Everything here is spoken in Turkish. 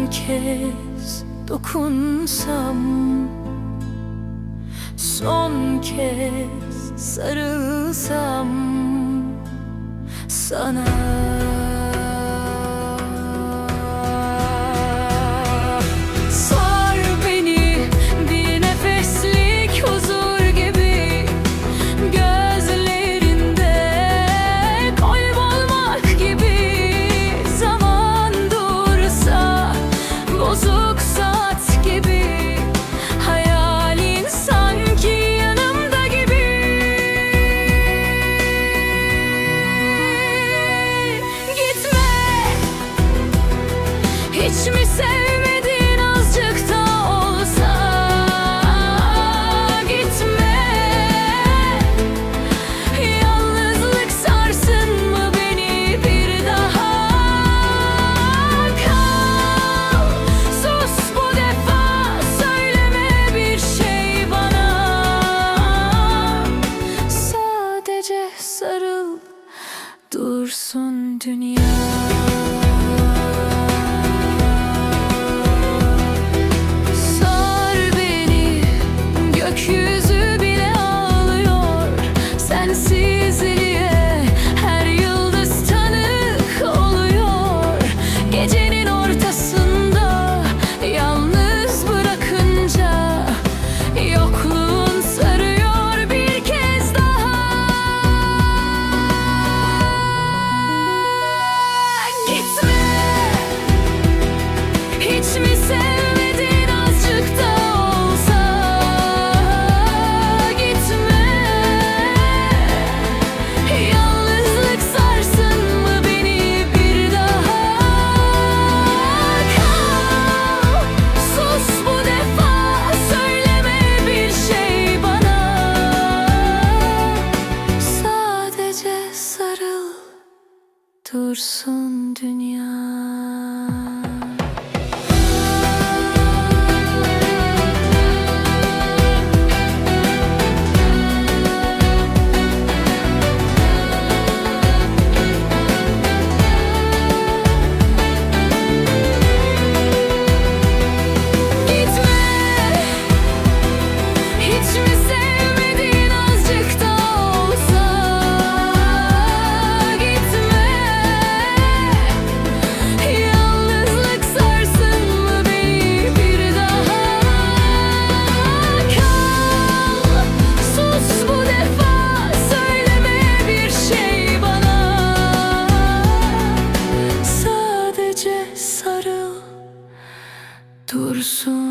Son kez dokunsam Son kez sarılsam Sana Hiç mi sevmedin azıcık da olsa? Gitme. Yalnızlık sarsın mı beni bir daha? Kal. Sus bu defa. Söyleme bir şey bana. Sadece sarıl. Dursun dünya. dursun dünya. dursun.